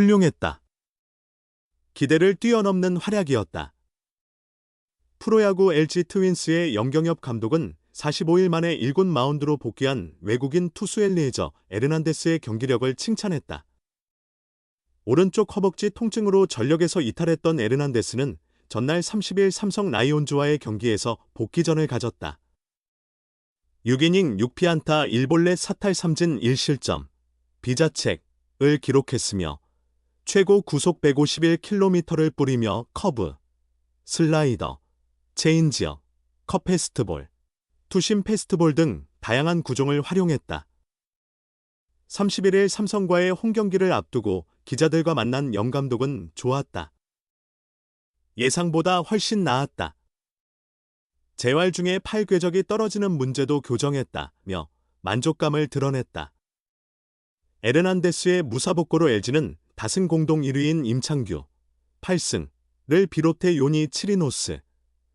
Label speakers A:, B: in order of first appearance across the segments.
A: 훌륭했다. 기대를 뛰어넘는 활약이었다. 프로야구 LG 트윈스의 영경엽 감독은 45일 만에 1군 마운드로 복귀한 외국인 투수 엘리에저 에르난데스의 경기력을 칭찬했다. 오른쪽 허벅지 통증으로 전력에서 이탈했던 에르난데스는 전날 30일 삼성 라이온즈와의 경기에서 복귀전을 가졌다. 6이닝 6피안타 1볼넷 사탈 3진 1실점, 비자책을 기록했으며 최고 구속 151km를 뿌리며 커브, 슬라이더, 체인지어, 컵 페스트볼, 투심 페스트볼 등 다양한 구종을 활용했다. 31일 삼성과의 홈 경기를 앞두고 기자들과 만난 영 감독은 좋았다. 예상보다 훨씬 나았다. 재활 중에 팔 궤적이 떨어지는 문제도 교정했다며 만족감을 드러냈다. 에르난데스의 무사복고로 LG는 다승 공동 1위인 임창규, 8승을 비롯해 요니 치리노스,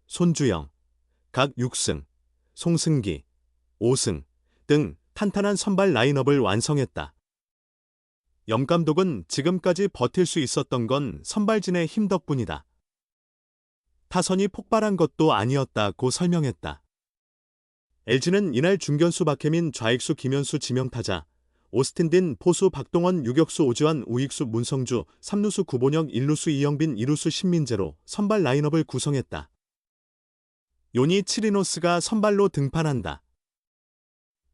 A: 손주영, 각 6승, 송승기, 5승 등 탄탄한 선발 라인업을 완성했다. 염 감독은 지금까지 버틸 수 있었던 건 선발진의 힘 덕분이다. 타선이 폭발한 것도 아니었다고 설명했다. LG는 이날 중견수 박혜민 좌익수 김현수 지명타자, 오스틴 딘 포수 박동원 유격수 오지환 우익수 문성주 3루수 구본혁 1루수 이영빈 2루수 신민재로 선발 라인업을 구성했다. 요니 치리노스가 선발로 등판한다.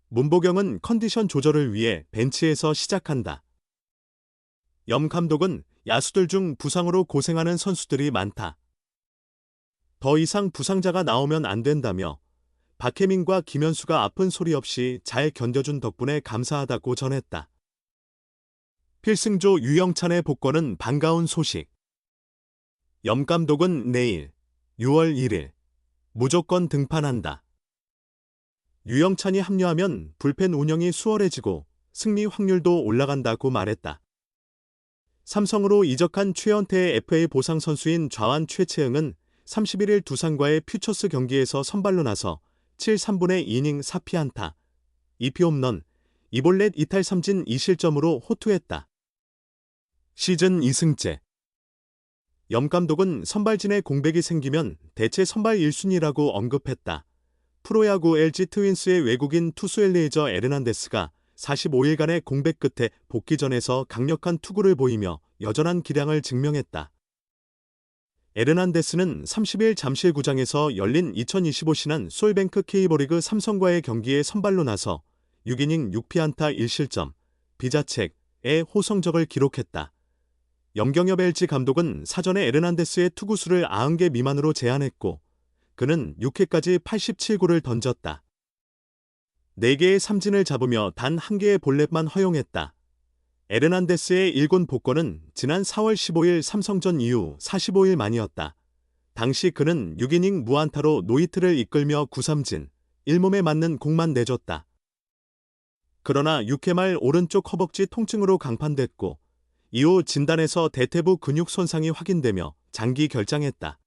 A: 문보경은 컨디션 조절을 위해 벤치에서 시작한다. 염 감독은 야수들 중 부상으로 고생하는 선수들이 많다. 더 이상 부상자가 나오면 안 된다며 박혜민과 김현수가 아픈 소리 없이 잘 견뎌준 덕분에 감사하다고 전했다. 필승조 유영찬의 복권은 반가운 소식. 염 감독은 내일 6월 1일 무조건 등판한다. 유영찬이 합류하면 불펜 운영이 수월해지고 승리 확률도 올라간다고 말했다. 삼성으로 이적한 최연태의 FA 보상 선수인 좌완 최채영은 31일 두산과의 퓨처스 경기에서 선발로 나서 7, 3분의 2이닝 4피안타, 2피 홈런, 2볼넷 이탈 3진 2실점으로 호투했다. 시즌 2승째 염 감독은 선발진에 공백이 생기면 대체 선발 1순위라고 언급했다. 프로야구 LG 트윈스의 외국인 투수 엘리에저 에르난데스가 45일간의 공백 끝에 복귀전에서 강력한 투구를 보이며 여전한 기량을 증명했다. 에르난데스는 30일 잠실구장에서 열린 2025 신한 솔뱅크 K버리그 삼성과의 경기에 선발로 나서 6이닝 6피안타 1실점, 비자책의 호성적을 기록했다. 영경엽 LG 감독은 사전에 에르난데스의 투구수를 90개 미만으로 제한했고 그는 6회까지 87구를 던졌다. 4개의 삼진을 잡으며 단 1개의 볼넷만 허용했다. 에르난데스의 일군 복권은 지난 4월 15일 삼성전 이후 45일 만이었다. 당시 그는 6이닝 무안타로 노이트를 이끌며 9삼진, 1몸에 맞는 공만 내줬다. 그러나 6회 말 오른쪽 허벅지 통증으로 강판됐고 이후 진단에서 대퇴부 근육 손상이 확인되며 장기 결장했다.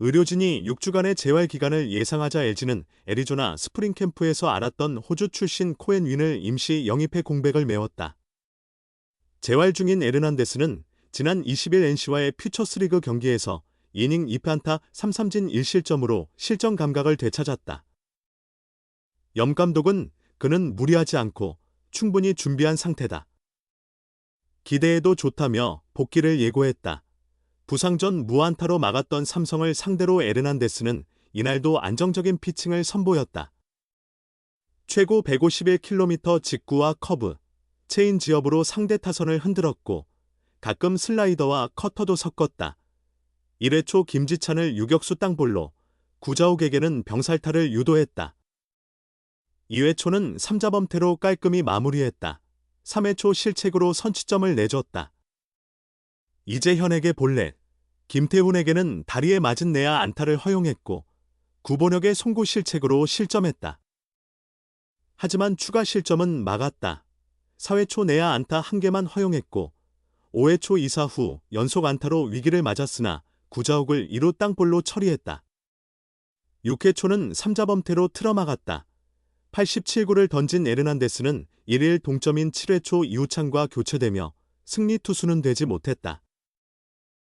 A: 의료진이 6주간의 재활 기간을 예상하자 LG는 애리조나 스프링 캠프에서 알았던 호주 출신 코엔 윈을 임시 영입해 공백을 메웠다. 재활 중인 에르난데스는 지난 20일 NC와의 퓨처스리그 경기에서 이닝 2피안타 3삼진 1실점으로 실전 감각을 되찾았다. 염 감독은 그는 무리하지 않고 충분히 준비한 상태다. 기대해도 좋다며 복귀를 예고했다. 부상 전 무안타로 막았던 삼성을 상대로 에르난데스는 이날도 안정적인 피칭을 선보였다. 최고 151km 직구와 커브, 체인 지업으로 상대 타선을 흔들었고 가끔 슬라이더와 커터도 섞었다. 1회 초 김지찬을 유격수 땅볼로 구자욱에게는 병살타를 유도했다. 2회 초는 3자범태로 깔끔히 마무리했다. 3회 초 실책으로 선취점을 내줬다. 이재현에게 볼넷, 김태훈에게는 다리에 맞은 내야 안타를 허용했고 구본혁의 송구 실책으로 실점했다. 하지만 추가 실점은 막았다. 4회 초 내야 안타 1개만 허용했고 5회 초 2사 후 연속 안타로 위기를 맞았으나 구자욱을 2루 땅볼로 처리했다. 6회 초는 3자범태로 틀어막았다. 87구를 던진 에르난데스는 1일 동점인 7회 초 이우찬과 교체되며 승리 투수는 되지 못했다.